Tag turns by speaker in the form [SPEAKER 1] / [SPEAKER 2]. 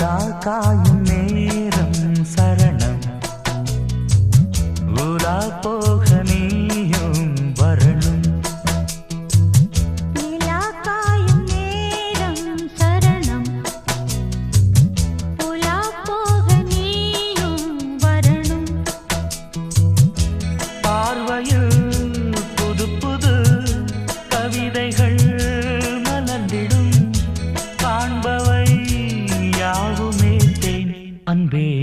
[SPEAKER 1] காந்தால் காயும் நேரம் சரணம். ஊரா போக
[SPEAKER 2] நீயும் வரணும்.
[SPEAKER 1] பார்வையில் வந்தே